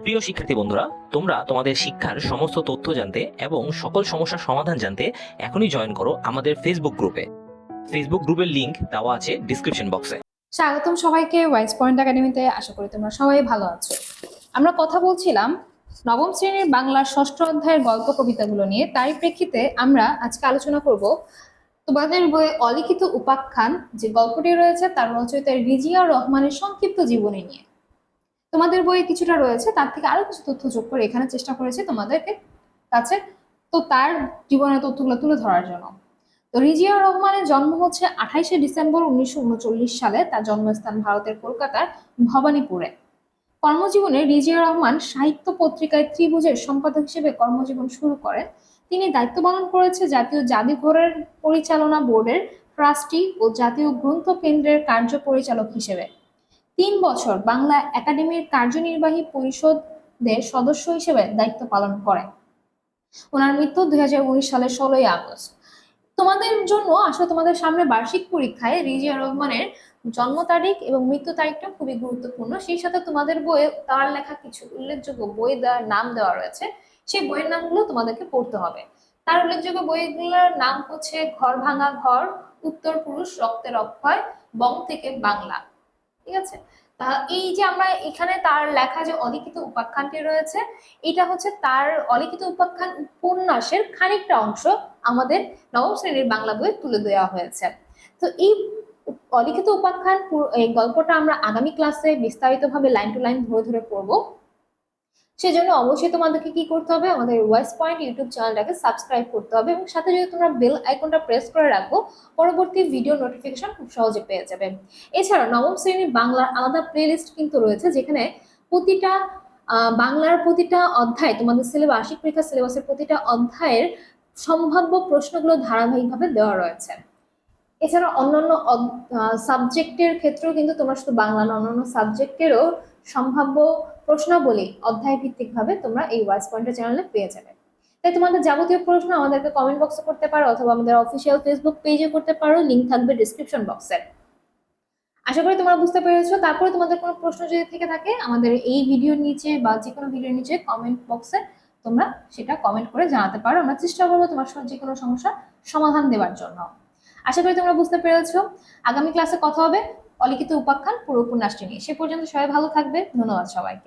প্রিয় শিক্ষার্থী বন্ধুরা, তোমরা তোমাদের শিক্ষার সমস্ত তথ্য জানতে এবং সকল সমস্যার সমাধান জানতে এখনই জয়েন করো আমাদের ফেসবুক গ্রুপে ফেসবুক গ্রুপের লিংক দেওয়া আছে ডিসক্রিপশন বক্সে স্বাগতম সবাইকে ওয়াইস পয়েন্ট একাডেমিতে আশা করি তোমরা সবাই ভালো আছো। আমরা কথা বলছিলাম নবম শ্রেণির বাংলার ষষ্ঠ অধ্যায়ের গল্প কবিতাগুলো নিয়ে। তারই প্রেক্ষিতে আমরা আজকে আলোচনা করব তোমাদের বইয়ে অলিখিত উপাখ্যান যে গল্পটি রয়েছে, তার রচয়িতা রিজিয়া রহমানের সংক্ষিপ্ত জীবনী নিয়ে। তোমাদের বইয়ে কিছুটা রয়েছে, তার থেকে আরও কিছু তথ্য যোগ করে এখানে চেষ্টা করেছি তোমাদেরকে কাছে, তো তার জীবনের তথ্যগুলো তুলে ধরার জন্য। তো রিজিয়া রহমানের জন্ম হচ্ছে আঠাইশে ডিসেম্বর উনিশশো উনচল্লিশ সালে, তার জন্মস্থান ভারতের কলকাতার ভবানীপুরে। কর্মজীবনে রিজিয়া রহমান সাহিত্য পত্রিকায় ত্রিভুজের সম্পাদক হিসেবে কর্মজীবন শুরু করেন। তিনি দায়িত্ব পালন করেছে জাতীয় জাদুঘরের পরিচালনা বোর্ডের ট্রাস্টি ও জাতীয় গ্রন্থ কেন্দ্রের কার্য পরিচালক হিসেবে। তিন বছর বাংলা একাডেমির কার্যনির্বাহী পরিষদের সদস্য হিসেবে দায়িত্ব পালন করেন ওনার মৃত্যু দুই সালের ষোলোই আগস্ট। তোমাদের জন্য আসলে তোমাদের সামনে বার্ষিক পরীক্ষায় রিজিয়া রহমানের জন্ম তারিখ এবং মৃত্যু তারিখটা খুবই গুরুত্বপূর্ণ। সেই সাথে তোমাদের বইয়ে তার লেখা কিছু উল্লেখযোগ্য বই দেওয়ার নাম দেওয়া রয়েছে। সেই বইয়ের নামগুলো তোমাদেরকে পড়তে হবে। তার উল্লেখযোগ্য বইগুলোর নাম হচ্ছে ঘর ভাঙা ঘর, উত্তর পুরুষ রক্তের অক্ষয়, বং থেকে বাংলা। ঠিক আছে? তা এই যে আমরা এখানে তার লেখা যে অলিখিত উপাখ্যানটি রয়েছে, এটা হচ্ছে তার অলিখিত উপাখ্যান উপন্যাসের খানিকটা অংশ আমাদের নবম শ্রেণির বাংলা বইয়ে তুলে দেওয়া হয়েছে। তো এই অলিখিত উপাখ্যান এই গল্পটা আমরা আগামী ক্লাসে বিস্তারিতভাবে লাইন টু লাইন ধরে ধরে পড়ব। সেজন্য অবশ্যই তোমাদেরকে কি করতে হবে? আমাদের ওয়েস্ট পয়েন্ট ইউটিউব চ্যানেলটাকে সাবস্ক্রাইব করতে হবে এবং সাথে যদি তোমরা বেল আইকনটা প্রেস করে রাখো, পরবর্তী ভিডিও নোটিফিকেশন খুব সহজে পেয়ে যাবে। এছাড়া নবম শ্রেণির বাংলার আলাদা প্লেলিস্ট কিন্তু রয়েছে, যেখানে প্রতিটা বাংলার প্রতিটা অধ্যায়, তোমাদের সিলেবাস বার্ষিক পরীক্ষা সিলেবাসের প্রতিটা অধ্যায়ের সম্ভাব্য প্রশ্নগুলো ধারাবাহিকভাবে দেওয়া রয়েছে। এছাড়া অন্যান্য সাবজেক্টের ক্ষেত্রেও কিন্তু তোমরা শুধু বাংলা না অন্যান্য সাবজেক্টেরও সম্ভাব্য প্রশ্নাবলী অধ্যায় ভিত্তিক ভাবে তোমরা এই ওয়াইস পয়েন্টের চ্যানেলে পেয়ে যাবে। তাই তোমাদের যাবতীয় প্রশ্ন আমাদেরকে কমেন্ট বক্সে করতে পারো অথবা আমাদের অফিসিয়াল ফেসবুক পেজে করতে পারো লিঙ্ক থাকবে ডিসক্রিপশন বক্সে আশা করি তোমরা বুঝতে পেরেছ। তারপরে তোমাদের কোনো প্রশ্ন যদি থেকে থাকে, আমাদের এই ভিডিওর নিচে বা যে কোনো ভিডিওর নিচে কমেন্ট বক্সে তোমরা সেটা কমেন্ট করে জানাতে পারো। আমরা চেষ্টা করব তোমার যে কোনো সমস্যার সমাধান দেওয়ার জন্য। আশা করি তোমরা বুঝতে পেরেছ। আগামী ক্লাসে কথা হবে। অলিখিত উপাখ্যান পুরো উপন্যাসটি নিয়ে। সে পর্যন্ত সবাই ভালো থাকবে। ধন্যবাদ সবাইকে।